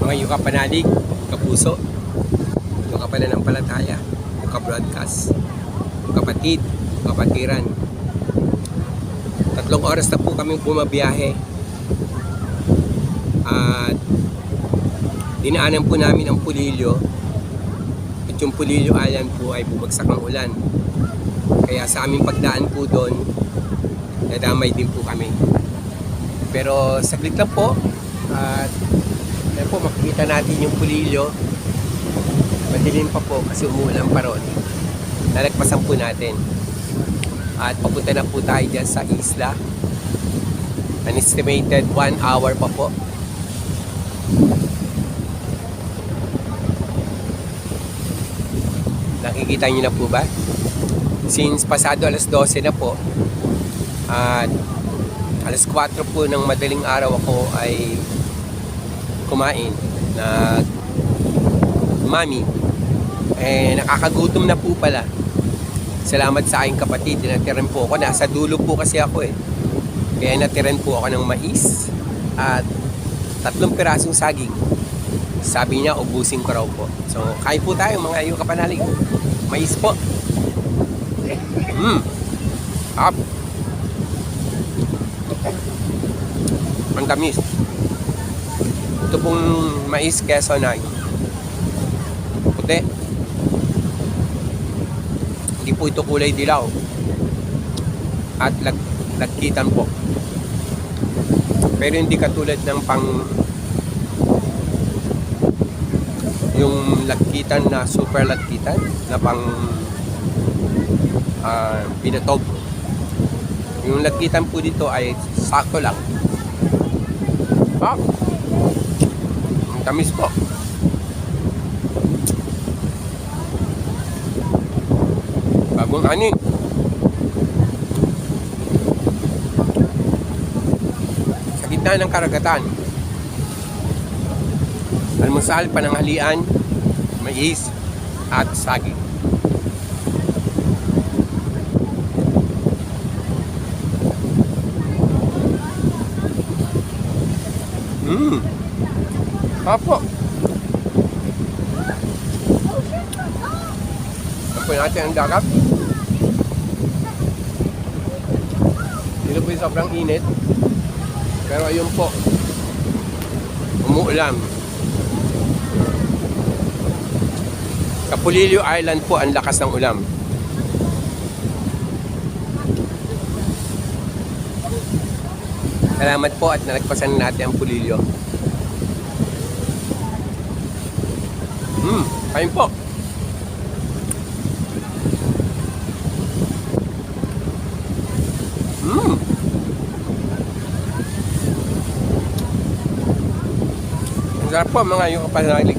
mga yuka panalig, kapuso, yung kapananampalataya, yung ka-broadcast, yung kapatid, yung kapatiran. Tatlong oras na po kami bumabiyahe. At dinaanan po namin ang Pulilyo. At yung Pulilyo Island po ay bumagsak ng ulan. Kaya sa aming pagdaan po doon, nadamay din po kami. Pero saglit lang po. At Ayan po, makikita natin yung pulilyo. Madilim pa po kasi umuulan pa ron. Nalagpasan po natin. At papunta na po tayo dyan sa isla. An estimated 1 hour pa po. Nakikita niyo na po ba? Since pasado alas 12 na po, at alas 4 po ng madaling araw ako ay kumain na mami eh nakakagutom na po pala. Salamat sa aking kapatid natiran po ako. Nasa dulo po kasi ako eh. Kaya natiran po ako ng mais at tatlong pirasong saging. Sabi niya ubusin ko raw po. So kain po tayo mga iyo kapanalig mais po. Mm. Up ang tamis ito pong mais Quezon ay puti. Hindi po ito kulay dilaw. At lag lagkitan po. Pero hindi katulad ng pang yung lagkitan na super lagkitan na pang uh, binatob. Yung lagkitan po dito ay sakto lang. Ah, ang tamis po. Bagong ani. Sa gitna ng karagatan. Almusal, pananghalian, mais, at saging. Mmm. Apo. Apo natin ang dagat. Dito po yung sobrang init. Pero ayun po. Umuulan. Sa Pulilio Island po ang lakas ng ulam. Salamat po at nalagpasan natin ang Pulilio. Kain po. Ang sarap po mga yung kapanalig.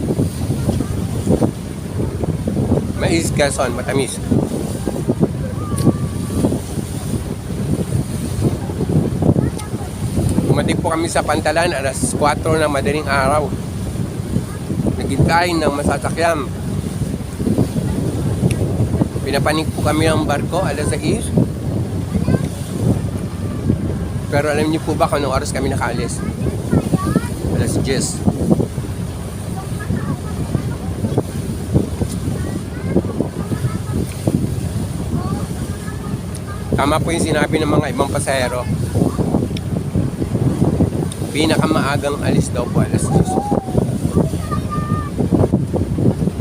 Mais gason, matamis. Dumating po kami sa Pantalan alas 4 ng madaling araw naghintay ng masasakyan. Pinapanik po kami ng barko alas 6. Pero alam niyo po ba kung oras kami nakaalis? Alas 10. Tama po yung sinabi ng mga ibang pasahero. Pinakamaagang alis daw po alas 10.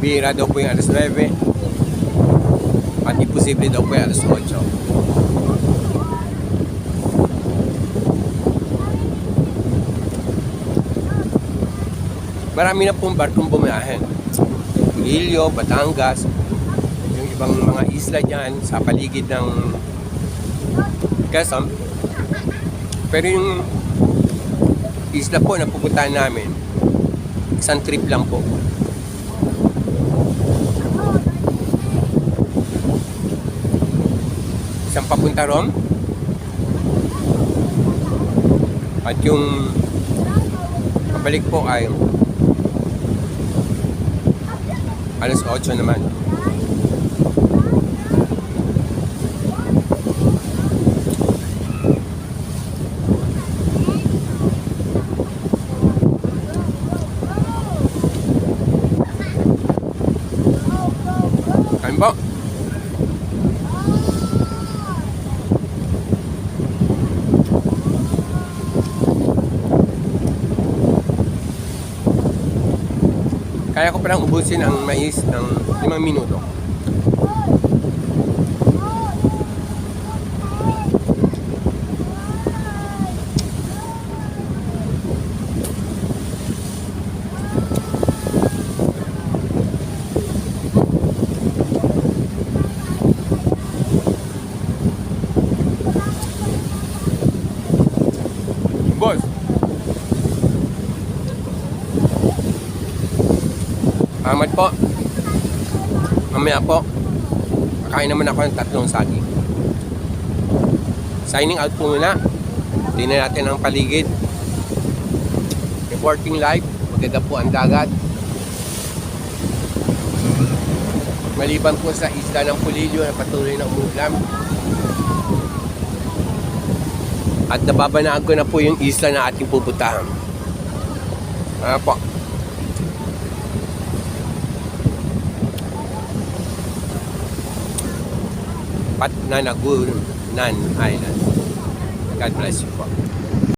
Bihira daw po yung alas 9. At imposible daw po yung alas 8. Marami na pong barkong bumiyahe. Ilio, Batangas, yung ibang mga isla dyan sa paligid ng Quezon. Pero yung isla po na pupuntahan namin, isang trip lang po. papunta ron. At yung pabalik po ay alas 8 naman. Kami. Kaya ko palang ubusin ang mais ng limang minuto. Boss. Ahmad po. Mamaya po. Kakain naman ako ng tatlong saging. Signing out po muna. Tingnan natin ang paligid. Reporting live. Maganda po ang dagat. Maliban po sa isla ng Pulilio na patuloy na umuulam. At nababanaan ko na po yung isla na ating pupuntahan. Ano po? Patnanagunan Island. God bless you po.